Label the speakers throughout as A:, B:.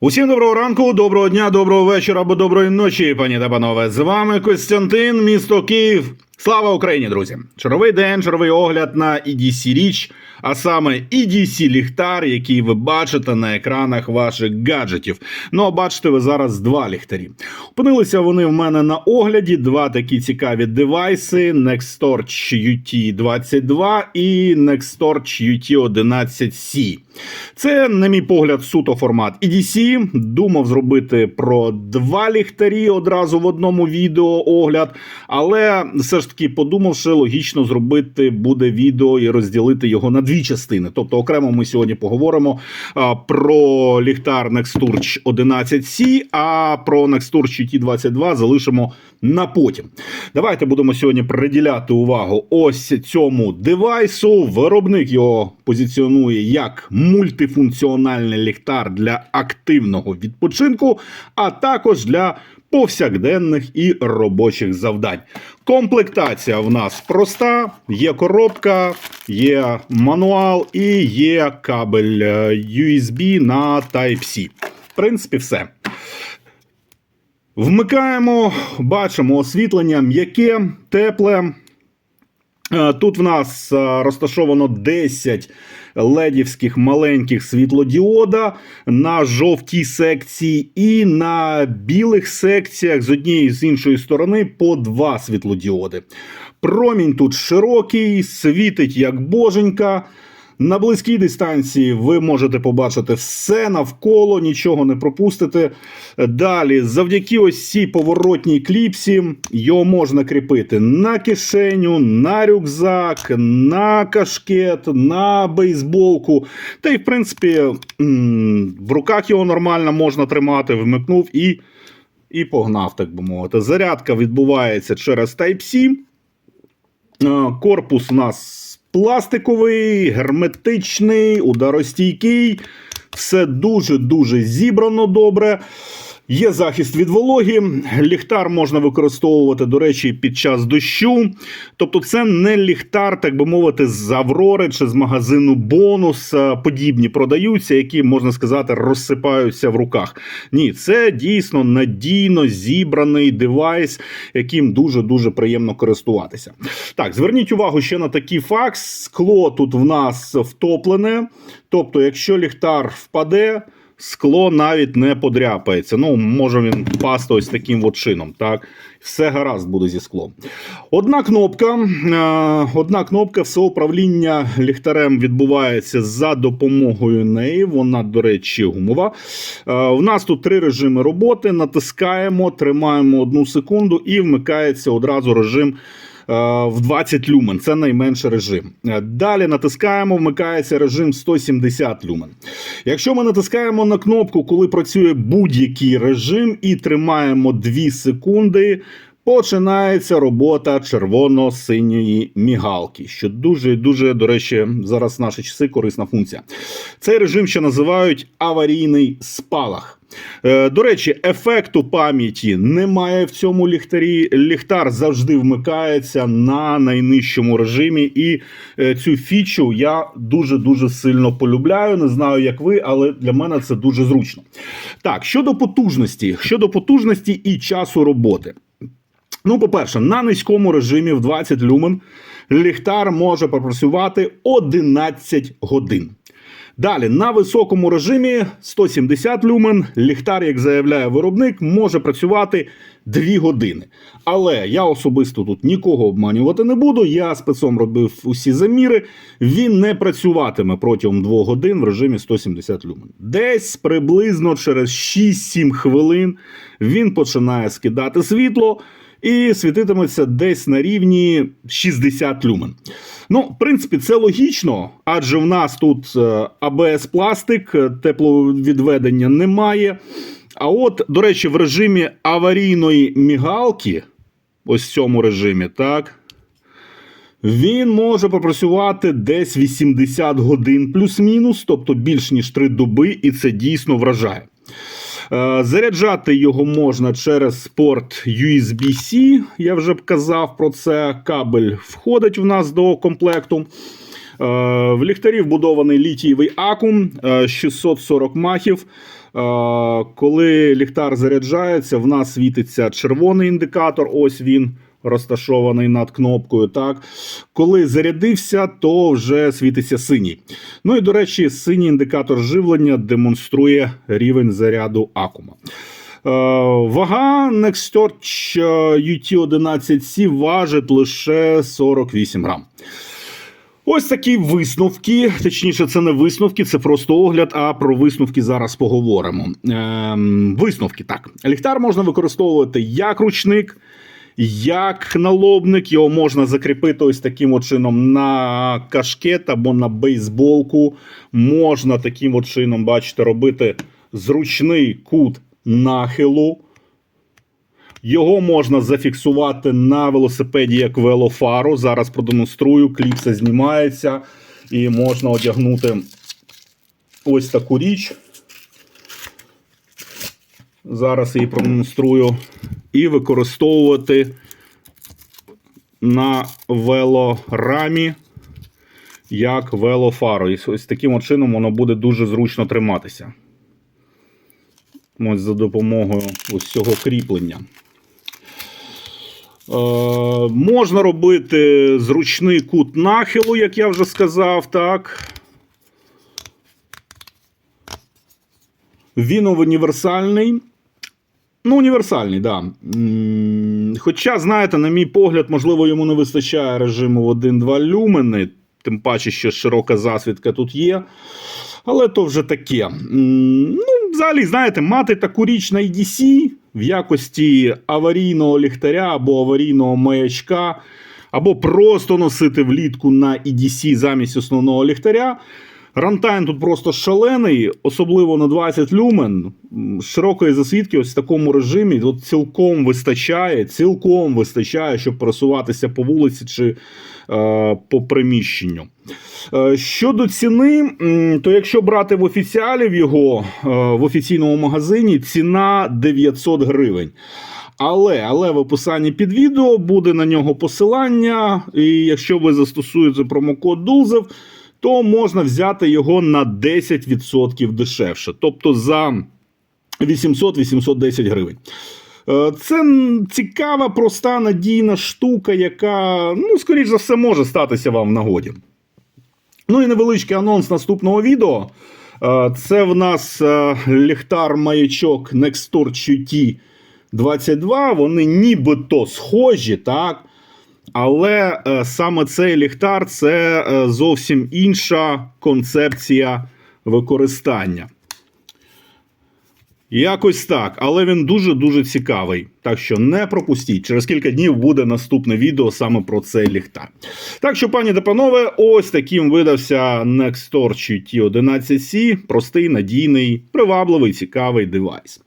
A: Усім доброго ранку, доброго дня, доброго вечора або доброї ночі, пані та панове. З вами Костянтин, місто Київ. Слава Україні, друзі! Черговий день, черговий огляд на EDC річ, а саме EDC ліхтар, який ви бачите на екранах ваших гаджетів. Ну, а бачите ви зараз два ліхтарі. Опинилися вони в мене на огляді. Два такі цікаві девайси: Nextorch UT22 і Nextorch UT11C. Це, на мій погляд, суто формат EDC. Думав зробити про два ліхтарі одразу в одному відео огляд, але все ж таки подумавши, логічно зробити буде відео і розділити його на дві частини. Тобто, окремо ми сьогодні поговоримо а, про ліхтар Nexturch 11C, а про Nexturch UT22 залишимо на потім. Давайте будемо сьогодні приділяти увагу ось цьому девайсу. Виробник його позиціонує як мультифункціональний ліхтар для активного відпочинку, а також для повсякденних і робочих завдань. Комплектація в нас проста: є коробка, є мануал і є кабель е, USB на Type-C. В принципі, все. Вмикаємо, бачимо освітлення м'яке, тепле. Е, Тут в нас е, розташовано 10 ледівських маленьких світлодіода на жовтій секції, і на білих секціях з однієї з іншої сторони по два світлодіоди. Промінь тут широкий, світить як боженька. На близькій дистанції ви можете побачити все навколо, нічого не пропустите. Далі, завдяки ось цій поворотній кліпсі, його можна кріпити на кишеню, на рюкзак, на кашкет, на бейсболку. Та й, в принципі, в руках його нормально можна тримати, вмикнув і, і погнав, так би мовити. Зарядка відбувається через Type-C. Е, Корпус у нас пластиковий, герметичний, ударостійкий. Все дуже-дуже зібрано добре. Є захист від вологі. Ліхтар можна використовувати, до речі, під час дощу. Тобто, це не ліхтар, так би мовити, з Аврори чи з магазину бонус. Подібні продаються, які, можна сказати, розсипаються в руках. Ні, це дійсно надійно зібраний девайс, яким дуже-дуже приємно користуватися. Так, зверніть увагу ще на такий факт: скло тут в нас втоплене. Тобто, якщо ліхтар впаде, скло навіть не подряпається. Ну, може він впасти ось таким от чином. Так, все гаразд буде зі склом. Одна кнопка, е, одна кнопка, все управління ліхтарем відбувається за допомогою неї. Вона, до речі, гумова. Е, В нас тут три режими роботи. Натискаємо, тримаємо одну секунду і вмикається одразу режим. Е, В 20 люмен, це найменший режим. Е, Далі натискаємо, вмикається режим 170 люмен. Якщо ми натискаємо на кнопку, коли працює будь-який режим, і тримаємо 2 секунди, починається робота червоно-синьої мігалки, що дуже і дуже, до речі, зараз наші часи корисна функція. Цей режим ще називають аварійний спалах. Е, До речі, ефекту пам'яті немає в цьому ліхтарі. Ліхтар завжди вмикається на найнижчому режимі, і е, цю фічу я дуже дуже сильно полюбляю. Не знаю, як ви, але для мене це дуже зручно. Так, щодо потужності, щодо потужності і часу роботи. Ну, по-перше, на низькому режимі в 20 люмен ліхтар може пропрацювати 11 годин. Далі, на високому режимі 170 люмен, ліхтар, як заявляє виробник, може працювати 2 години. Але я особисто тут нікого обманювати не буду. Я спецом робив усі заміри. Він не працюватиме протягом 2 годин в режимі 170 люмен. Десь приблизно через 6-7 хвилин він починає скидати світло і світитиметься десь на рівні 60 люмен. Ну, в принципі, це логічно, адже в нас тут АБС пластик, е, тепловідведення немає. А от, до речі, в режимі аварійної мігалки, ось в цьому режимі, так. Він може попрацювати десь 80 годин плюс-мінус, тобто більш ніж 3 доби, і це дійсно вражає. Е, Заряджати його можна через порт USB-C, я вже б казав про це. Кабель входить в нас до комплекту. Е, В ліхтарі вбудований літієвий акум е, 640 махів. Коли ліхтар заряджається, в нас світиться червоний індикатор. Ось він розташований над кнопкою. Так, коли зарядився, то вже світиться синій. Ну і до речі, синій індикатор живлення демонструє рівень заряду акума. Е, Вага Nextorch UT11C важить лише 48 грам. Ось такі висновки. Точніше, це не висновки, це просто огляд. А про висновки зараз поговоримо. Ем, висновки так. Ліхтар можна використовувати як ручник, як налобник. Його можна закріпити ось таким от чином на кашкет або на бейсболку. Можна таким от чином, бачите, робити зручний кут нахилу. Його можна зафіксувати на велосипеді як велофару. Зараз продемонструю, кліпса знімається, і можна одягнути ось таку річ. Зараз її продемонструю. І використовувати на велорамі як велофару. І ось таким чином воно буде дуже зручно триматися. Ось за допомогою ось цього кріплення. Е, можна робити зручний кут нахилу, як я вже сказав, так. Він універсальний. Ну, універсальний. Да. Хоча, знаєте, на мій погляд, можливо, йому не вистачає режиму в 1-2 люмени, тим паче, що широка засвідка тут є. Але то вже таке. Ну, взагалі, знаєте, мати таку річ на EDC в якості аварійного ліхтаря або аварійного маячка, або просто носити влітку на EDC замість основного ліхтаря. Рантайм тут просто шалений, особливо на 20 люмен. Широкої засвідки ось в такому режимі от цілком вистачає, цілком вистачає, щоб пересуватися по вулиці чи е, по приміщенню. Е, Щодо ціни, то якщо брати в офіціалів його е, в офіційному магазині, ціна 900 гривень. Але, але в описанні під відео буде на нього посилання, і якщо ви застосуєте промокод DULZEV, то можна взяти його на 10% дешевше. Тобто за 800-810 гривень. Е, Це цікава, проста, надійна штука, яка, ну, скоріш за все, може статися вам в нагоді. Ну і невеличкий анонс наступного відео. Е, Це в нас е, ліхтар маячок Nextorch UT 22. Вони нібито схожі, так? Але е, саме цей ліхтар це е, зовсім інша концепція використання. Якось так, але він дуже-дуже цікавий. Так що не пропустіть. Через кілька днів буде наступне відео саме про цей ліхтар. Так що, пані та панове, ось таким видався Nextorch T11C. Простий, надійний, привабливий, цікавий девайс.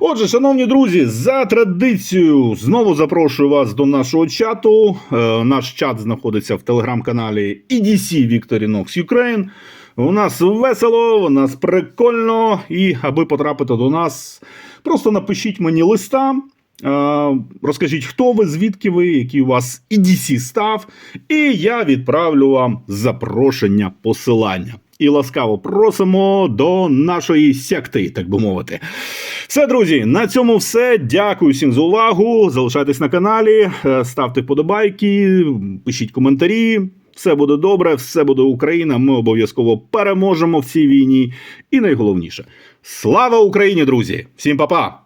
A: Отже, шановні друзі, за традицією знову запрошую вас до нашого чату. Е, наш чат знаходиться в телеграм-каналі EDC Victorinox Ukraine. У нас весело, у нас прикольно. І аби потрапити до нас, просто напишіть мені листа. е, Розкажіть, хто ви, звідки ви, який у вас EDC став, і я відправлю вам запрошення посилання. І ласкаво просимо до нашої секти, так би мовити. Все, друзі, на цьому все. Дякую всім за увагу. Залишайтесь на каналі, е, ставте вподобайки, пишіть коментарі. Все буде добре, все буде Україна. Ми обов'язково переможемо в цій війні. І найголовніше слава Україні, друзі! Всім па-па!